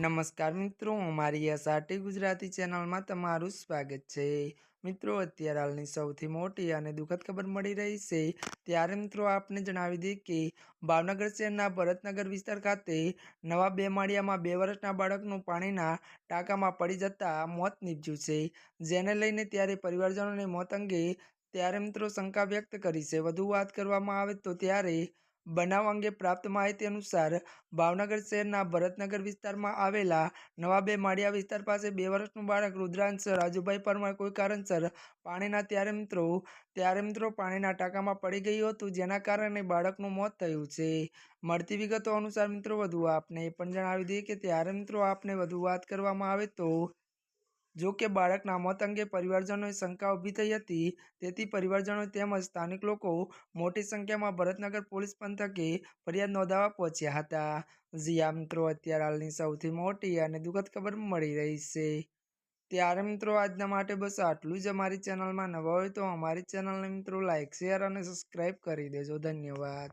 નમસ્કાર મિત્રો અમારી એસઆરટી ગુજરાતી ચેનલમાં તમારું સ્વાગત છે. મિત્રો, અત્યારે હાલની સૌથી મોટી અને દુઃખદ ખબર મળી રહી છે. ત્યારે મિત્રો, આપને જણાવી દઈએ કે ભાવનગર શહેરના ભરતનગર વિસ્તાર ખાતે નવા બે માળિયામાં બે વર્ષના બાળકનું પાણીના ટાંકામાં પડી જતા મોત નીપજ્યું છે. જેને લઈને ત્યારે પરિવારજનોને મોત અંગે ત્યારે મિત્રો શંકા વ્યક્ત કરી છે. વધુ વાત કરવામાં આવે તો ત્યારે બનાવ અંગે પ્રાપ્ત માહિતી અનુસાર, ભાવનગર શહેરના ભરતનગર વિસ્તારમાં આવેલા નવા બે માળિયા વિસ્તાર પાસે બે વર્ષનું બાળક રુદ્રાંશ રાજુભાઈ પરમાર કોઈ કારણસર પાણીના ત્યારે મિત્રો ત્યારે મિત્રો પાણીના ટાંકામાં પડી ગયું હતું, જેના કારણે બાળકનું મોત થયું છે. મળતી વિગતો અનુસાર મિત્રો, વધુ આપને એ પણ જણાવી દઈએ કે ત્યારે મિત્રો આપને વધુ વાત કરવામાં આવે તો જો કે બાળકના મોત અંગે પરિવારજનોએ શંકા ઊભી થઈ હતી. તેથી પરિવારજનો તેમજ સ્થાનિક લોકો મોટી સંખ્યામાં ભરતનગર પોલીસ પંથકે ફરિયાદ નોંધાવવા પહોંચ્યા હતા. જ્યાં મિત્રો, અત્યારે હાલની સૌથી મોટી અને દુઃખદ ખબર મળી રહી છે. ત્યારે મિત્રો, આજના માટે બસ આટલું જ. અમારી ચેનલમાં નવા હોય તો અમારી ચેનલને મિત્રો લાઇક શેર અને સબસ્ક્રાઈબ કરી દેજો. ધન્યવાદ.